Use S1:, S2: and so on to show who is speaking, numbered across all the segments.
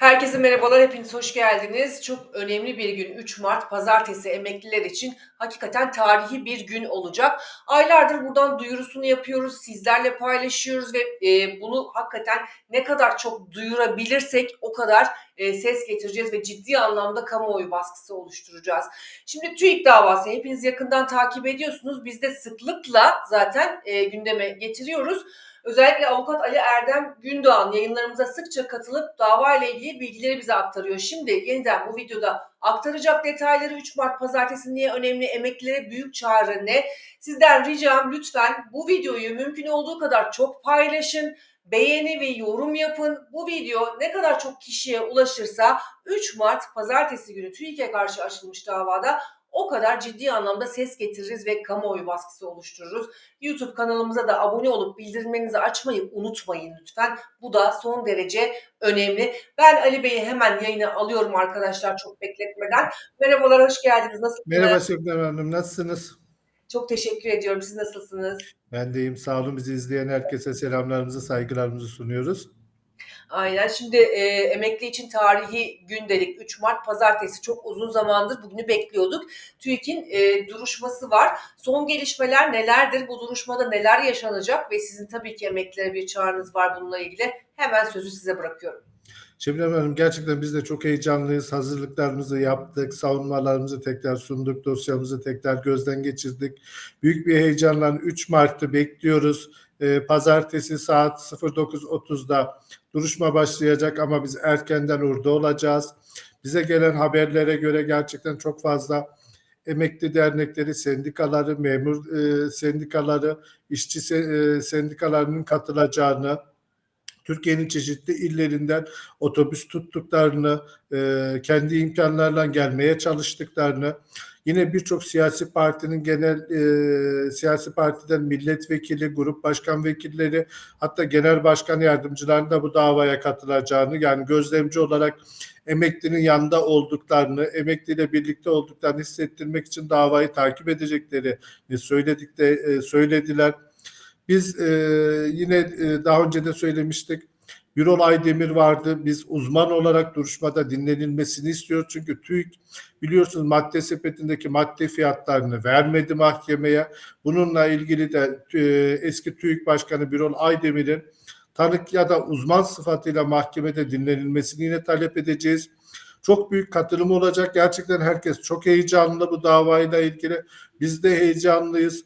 S1: Herkese merhabalar, hepiniz hoş geldiniz. Çok önemli bir gün 3 Mart Pazartesi emekliler için hakikaten tarihi bir gün olacak. Aylardır buradan duyurusunu yapıyoruz, sizlerle paylaşıyoruz ve e, bunu hakikaten ne kadar çok duyurabilirsek o kadar e, ses getireceğiz ve ciddi anlamda kamuoyu baskısı oluşturacağız. Şimdi TÜİK davası hepiniz yakından takip ediyorsunuz. Biz de sıklıkla zaten e, gündeme getiriyoruz. Özellikle avukat Ali Erdem Gündoğan yayınlarımıza sıkça katılıp dava ile ilgili bilgileri bize aktarıyor. Şimdi yeniden bu videoda aktaracak detayları 3 Mart pazartesi niye önemli, emeklilere büyük çağrı ne? Sizden ricam lütfen bu videoyu mümkün olduğu kadar çok paylaşın beğeni ve yorum yapın. Bu video ne kadar çok kişiye ulaşırsa 3 Mart pazartesi günü TÜİK'e karşı açılmış davada o kadar ciddi anlamda ses getiririz ve kamuoyu baskısı oluştururuz. YouTube kanalımıza da abone olup bildirimlerinizi açmayı unutmayın lütfen. Bu da son derece önemli. Ben Ali Bey'i hemen yayına alıyorum arkadaşlar çok bekletmeden. Merhabalar, hoş geldiniz. Nasılsınız?
S2: Merhaba Şebnem Hanım, nasılsınız?
S1: Çok teşekkür ediyorum. Siz nasılsınız?
S2: Ben de iyiyim, sağ olun. Bizi izleyen herkese selamlarımızı, saygılarımızı sunuyoruz.
S1: Aynen. Şimdi e, emekli için tarihi gün dedik. 3 Mart pazartesi çok uzun zamandır bugünü bekliyorduk. TÜİK'in e, duruşması var. Son gelişmeler nelerdir? Bu duruşmada neler yaşanacak? Ve sizin tabii ki emeklilere bir çağrınız var bununla ilgili. Hemen sözü size bırakıyorum.
S2: Şebnem Hanım gerçekten biz de çok heyecanlıyız. Hazırlıklarımızı yaptık, savunmalarımızı tekrar sunduk, dosyamızı tekrar gözden geçirdik. Büyük bir heyecanla 3 Mart'ı bekliyoruz. Ee, Pazartesi saat 09.30'da duruşma başlayacak ama biz erkenden orada olacağız. Bize gelen haberlere göre gerçekten çok fazla emekli dernekleri, sendikaları, memur e, sendikaları, işçi e, sendikalarının katılacağını, Türkiye'nin çeşitli illerinden otobüs tuttuklarını, e, kendi imkanlarla gelmeye çalıştıklarını, yine birçok siyasi partinin genel e, siyasi partiden milletvekili, grup başkan vekilleri, hatta genel başkan yardımcılarının da bu davaya katılacağını, yani gözlemci olarak emeklinin yanında olduklarını, emekliyle birlikte olduklarını hissettirmek için davayı takip edeceklerini söyledik de e, söylediler. Biz e, yine e, daha önce de söylemiştik. Birol Aydemir vardı. Biz uzman olarak duruşmada dinlenilmesini istiyoruz. Çünkü TÜİK biliyorsunuz madde sepetindeki madde fiyatlarını vermedi mahkemeye. Bununla ilgili de e, eski TÜİK Başkanı Birol Aydemir'in tanık ya da uzman sıfatıyla mahkemede dinlenilmesini yine talep edeceğiz. Çok büyük katılım olacak. Gerçekten herkes çok heyecanlı bu davayla ilgili. Biz de heyecanlıyız.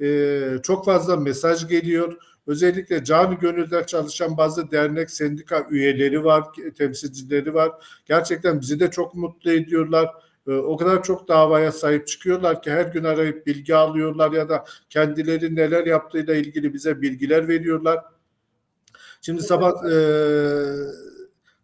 S2: Ee, çok fazla mesaj geliyor. Özellikle canı gönülden çalışan bazı dernek, sendika üyeleri var, temsilcileri var. Gerçekten bizi de çok mutlu ediyorlar. Ee, o kadar çok davaya sahip çıkıyorlar ki her gün arayıp bilgi alıyorlar ya da kendileri neler yaptığıyla ilgili bize bilgiler veriyorlar. Şimdi sabah e,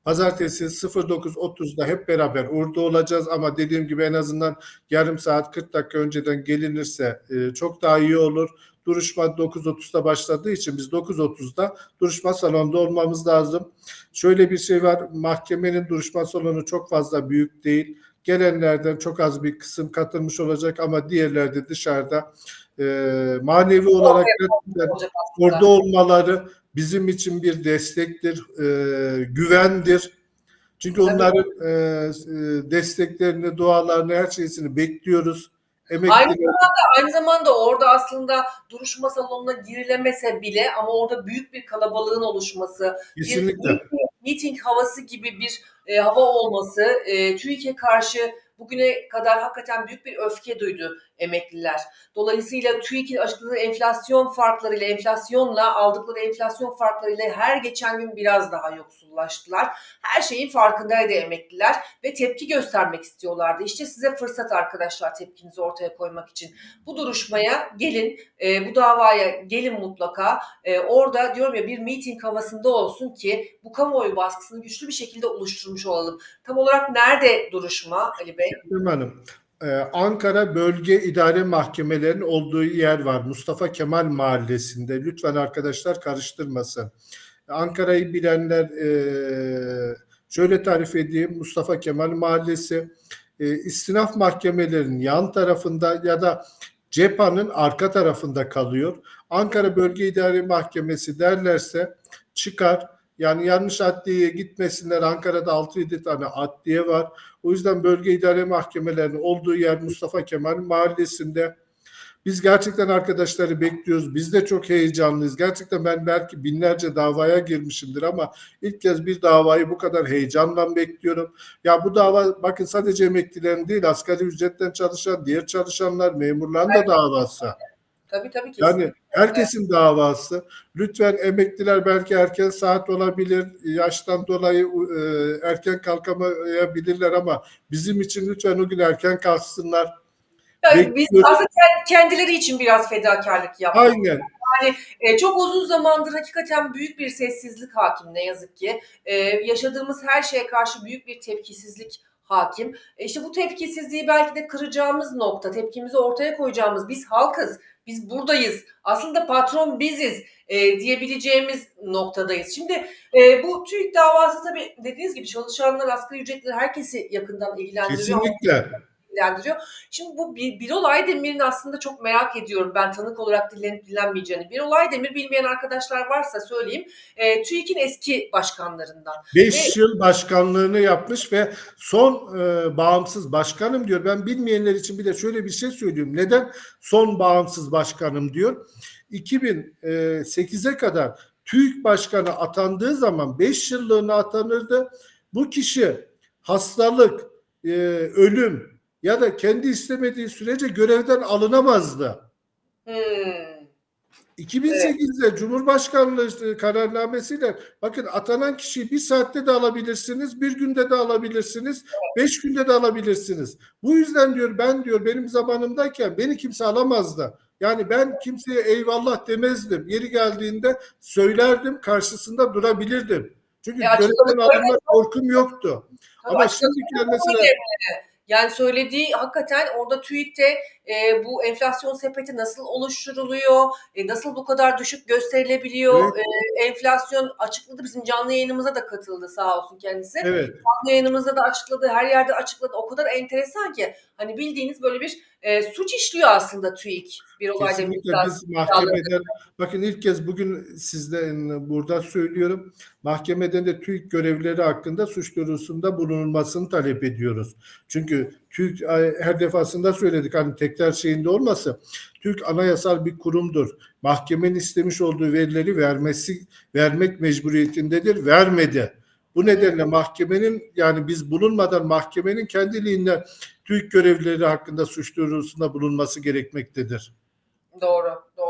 S2: Pazartesi 09.30'da hep beraber orada olacağız ama dediğim gibi en azından yarım saat 40 dakika önceden gelinirse e, çok daha iyi olur. Duruşma 9.30'da başladığı için biz 9.30'da duruşma salonunda olmamız lazım. Şöyle bir şey var mahkemenin duruşma salonu çok fazla büyük değil. Gelenlerden çok az bir kısım katılmış olacak ama diğerleri de dışarıda e, manevi olarak orada olmaları bizim için bir destektir, e, güvendir. Çünkü onların e, desteklerini, dualarını, her şeysini bekliyoruz.
S1: Emekli aynı zamanda, aynı zamanda orada aslında duruşma salonuna girilemese bile ama orada büyük bir kalabalığın oluşması,
S2: Kesinlikle.
S1: bir meeting, meeting havası gibi bir e, hava olması, e, TÜİK'e karşı bugüne kadar hakikaten büyük bir öfke duydu emekliler. Dolayısıyla TÜİK'in açıkladığı enflasyon farklarıyla, enflasyonla aldıkları enflasyon farklarıyla her geçen gün biraz daha yoksullaştılar. Her şeyin farkındaydı emekliler ve tepki göstermek istiyorlardı. İşte size fırsat arkadaşlar tepkinizi ortaya koymak için. Bu duruşmaya gelin, e, bu davaya gelin mutlaka. E, orada diyorum ya bir meeting havasında olsun ki bu kamuoyu baskısını güçlü bir şekilde oluşturmuş olalım. Tam olarak nerede duruşma Ali Bey?
S2: Hanım, Ankara Bölge İdare Mahkemelerinin olduğu yer var. Mustafa Kemal Mahallesi'nde. Lütfen arkadaşlar karıştırmasın. Ankara'yı bilenler şöyle tarif edeyim. Mustafa Kemal Mahallesi istinaf mahkemelerinin yan tarafında ya da cephanın arka tarafında kalıyor. Ankara Bölge İdare Mahkemesi derlerse çıkar Yani yanlış adliyeye gitmesinler. Ankara'da 6-7 tane adliye var. O yüzden bölge idare mahkemelerinin olduğu yer Mustafa Kemal Mahallesi'nde. Biz gerçekten arkadaşları bekliyoruz. Biz de çok heyecanlıyız. Gerçekten ben belki binlerce davaya girmişimdir ama ilk kez bir davayı bu kadar heyecanla bekliyorum. Ya bu dava bakın sadece emeklilerin değil asgari ücretten çalışan diğer çalışanlar memurların da davası.
S1: Tabii tabii kesinlikle.
S2: Yani herkesin davası. Lütfen emekliler belki erken saat olabilir, yaştan dolayı e, erken kalkamayabilirler ama bizim için lütfen o gün erken kalksınlar.
S1: Yani biz aslında kend- kendileri için biraz fedakarlık yaptık.
S2: Aynen.
S1: E, çok uzun zamandır hakikaten büyük bir sessizlik hakim ne yazık ki. E, yaşadığımız her şeye karşı büyük bir tepkisizlik hakim. E, işte bu tepkisizliği belki de kıracağımız nokta, tepkimizi ortaya koyacağımız biz halkız, biz buradayız, aslında patron biziz e, diyebileceğimiz noktadayız. Şimdi e, bu TÜİK davası tabii dediğiniz gibi çalışanlar, asgari ücretleri herkesi yakından ilgilendiriyor
S2: Kesinlikle.
S1: İlgilendiriyor. Şimdi bu bir, Birol Aydemir'in aslında çok merak ediyorum ben tanık olarak dillenip dinlenmeyeceğini. Birol Aydemir bilmeyen arkadaşlar varsa söyleyeyim. E, TÜİK'in eski başkanlarından.
S2: 5 yıl başkanlığını yapmış ve son e, bağımsız başkanım diyor. Ben bilmeyenler için bir de şöyle bir şey söyleyeyim. Neden son bağımsız başkanım diyor? 2008'e kadar TÜİK başkanı atandığı zaman 5 yıllığına atanırdı. Bu kişi hastalık, e, ölüm ya da kendi istemediği sürece görevden alınamazdı.
S1: Hmm.
S2: 2008'de Cumhurbaşkanlığı kararnamesiyle bakın atanan kişiyi bir saatte de alabilirsiniz, bir günde de alabilirsiniz, beş günde de alabilirsiniz. Bu yüzden diyor ben diyor benim zamanımdayken beni kimse alamazdı. Yani ben kimseye eyvallah demezdim. Yeri geldiğinde söylerdim, karşısında durabilirdim. Çünkü
S1: E,
S2: görevden alınma korkum yoktu. Ama
S1: açıkladı.
S2: şimdiki mesela
S1: Yani söylediği hakikaten orada TÜİK'te e, bu enflasyon sepeti nasıl oluşturuluyor, e, nasıl bu kadar düşük gösterilebiliyor, e, enflasyon açıkladı bizim canlı yayınımıza da katıldı sağ olsun kendisi.
S2: evet
S1: Canlı yayınımızda da açıkladı, her yerde açıkladı. O kadar enteresan ki hani bildiğiniz böyle bir e, suç işliyor aslında TÜİK bir olayda.
S2: Kesinlikle biz mahkemeden bakın ilk kez bugün sizden burada söylüyorum. Mahkemeden de TÜİK görevlileri hakkında suç duyurusunda bulunulmasını talep ediyoruz. Çünkü TÜİK her defasında söyledik hani tekrar şeyinde olmasa TÜİK anayasal bir kurumdur. Mahkemenin istemiş olduğu verileri vermesi vermek mecburiyetindedir. Vermedi. Bu nedenle mahkemenin yani biz bulunmadan mahkemenin kendiliğinden TÜİK görevlileri hakkında suç duyurusunda bulunması gerekmektedir.
S1: Doğru, doğru.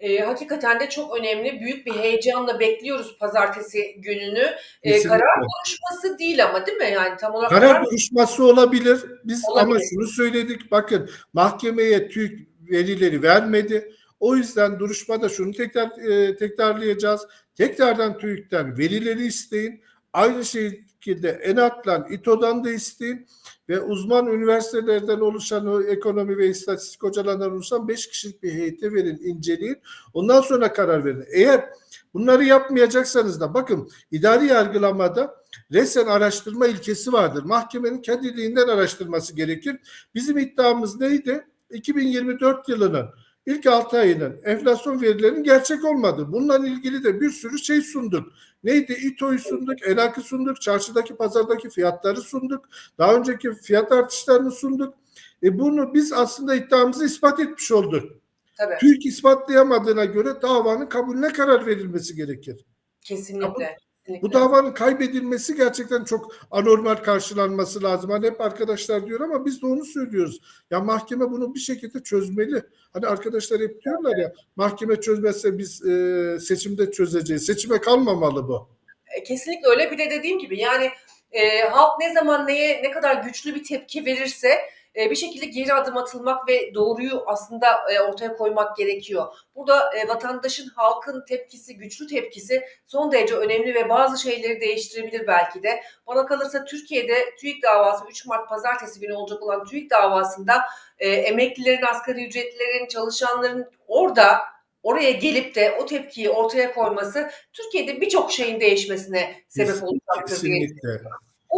S1: E, hakikaten de çok önemli, büyük bir heyecanla bekliyoruz pazartesi gününü. E, karar konuşması değil ama değil mi? Yani tam olarak
S2: Karar duruşması olabilir. Biz
S1: Olabilir.
S2: ama şunu söyledik. Bakın mahkemeye TÜİK verileri vermedi. O yüzden duruşmada şunu tekrar e, tekrarlayacağız. Tekrardan TÜİK'ten verileri isteyin. Aynı şekilde ENAK'la İTO'dan da isteyin ve uzman üniversitelerden oluşan o ekonomi ve istatistik hocalarından oluşan 5 kişilik bir heyete verin, inceleyin. Ondan sonra karar verin. Eğer bunları yapmayacaksanız da bakın idari yargılamada resen araştırma ilkesi vardır. Mahkemenin kendiliğinden araştırması gerekir. Bizim iddiamız neydi? 2024 yılının ilk 6 ayının enflasyon verilerinin gerçek olmadı. Bununla ilgili de bir sürü şey sunduk. Neydi? İTO'yu sunduk, ELAK'ı sunduk, çarşıdaki pazardaki fiyatları sunduk, daha önceki fiyat artışlarını sunduk. E bunu biz aslında iddiamızı ispat etmiş olduk.
S1: tabii
S2: TÜİK ispatlayamadığına göre davanın kabulüne karar verilmesi gerekir.
S1: kesinlikle. Kesinlikle.
S2: Bu davanın kaybedilmesi gerçekten çok anormal karşılanması lazım. Hani hep arkadaşlar diyor ama biz de onu söylüyoruz. Ya mahkeme bunu bir şekilde çözmeli. Hani arkadaşlar hep diyorlar ya mahkeme çözmezse biz e, seçimde çözeceğiz. Seçime kalmamalı bu.
S1: E, Kesinlikle öyle. Bir de dediğim gibi yani e, halk ne zaman neye ne kadar güçlü bir tepki verirse e, bir şekilde geri adım atılmak ve doğruyu aslında e, ortaya koymak gerekiyor. Burada e, vatandaşın, halkın tepkisi, güçlü tepkisi son derece önemli ve bazı şeyleri değiştirebilir belki de. Bana kalırsa Türkiye'de TÜİK davası 3 Mart pazartesi günü olacak olan TÜİK davasında e, emeklilerin, asgari ücretlilerin, çalışanların orada oraya gelip de o tepkiyi ortaya koyması Türkiye'de birçok şeyin değişmesine sebep olacaktır diye.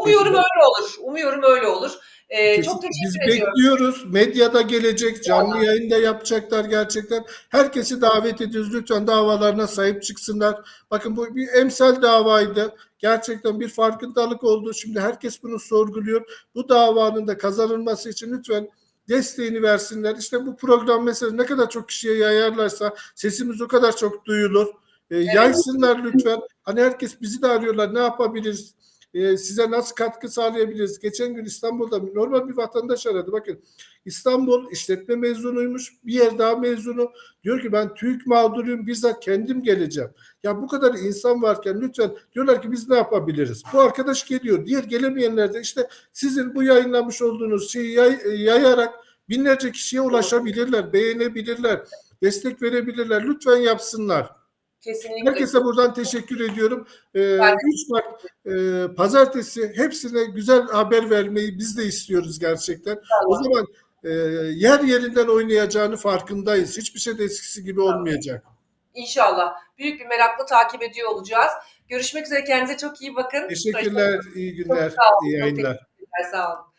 S1: Umuyorum
S2: Kesinlikle.
S1: öyle olur. Umuyorum öyle olur. Ee, çok
S2: Kesin- Biz
S1: teşekkür ediyorum.
S2: bekliyoruz. Medyada gelecek, canlı
S1: İnşallah.
S2: yayında yapacaklar gerçekten. Herkesi davet ediyoruz. Lütfen davalarına sahip çıksınlar. Bakın bu bir emsal davaydı. Gerçekten bir farkındalık oldu. Şimdi herkes bunu sorguluyor. Bu davanın da kazanılması için lütfen desteğini versinler. İşte bu program mesela ne kadar çok kişiye yayarlarsa sesimiz o kadar çok duyulur. Ee, Yaysınlar lütfen. Hani herkes bizi de arıyorlar. Ne yapabiliriz? Ee, size nasıl katkı sağlayabiliriz? Geçen gün İstanbul'da normal bir vatandaş aradı. Bakın İstanbul işletme mezunuymuş. Bir yer daha mezunu. Diyor ki ben TÜİK mağduruyum. Bizzat kendim geleceğim. Ya bu kadar insan varken lütfen diyorlar ki biz ne yapabiliriz? Bu arkadaş geliyor. Diğer gelemeyenler de işte sizin bu yayınlamış olduğunuz şeyi yay- yayarak binlerce kişiye ulaşabilirler, beğenebilirler, destek verebilirler. Lütfen yapsınlar.
S1: Kesinlikle.
S2: Herkese buradan teşekkür ediyorum. Ee,
S1: Ben-
S2: 3 Mart e, pazartesi hepsine güzel haber vermeyi biz de istiyoruz gerçekten. O
S1: Tamam.
S2: zaman e, yer yerinden oynayacağını farkındayız. Hiçbir şey de eskisi gibi olmayacak.
S1: İnşallah. Büyük bir merakla takip ediyor olacağız. Görüşmek üzere. Kendinize çok iyi bakın.
S2: Teşekkürler, iyi günler,
S1: Çok sağ olun,
S2: iyi yayınlar.
S1: Sağ olun.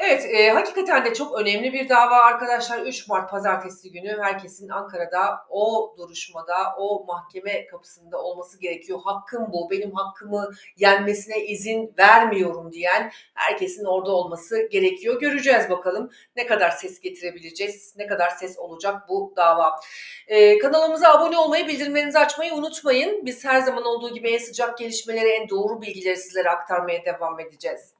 S1: Evet, e, hakikaten de çok önemli bir dava arkadaşlar. 3 Mart pazartesi günü herkesin Ankara'da o duruşmada, o mahkeme kapısında olması gerekiyor. Hakkım bu, benim hakkımı yenmesine izin vermiyorum diyen herkesin orada olması gerekiyor. Göreceğiz bakalım ne kadar ses getirebileceğiz, ne kadar ses olacak bu dava. E, kanalımıza abone olmayı, bildirimlerinizi açmayı unutmayın. Biz her zaman olduğu gibi en sıcak gelişmeleri, en doğru bilgileri sizlere aktarmaya devam edeceğiz.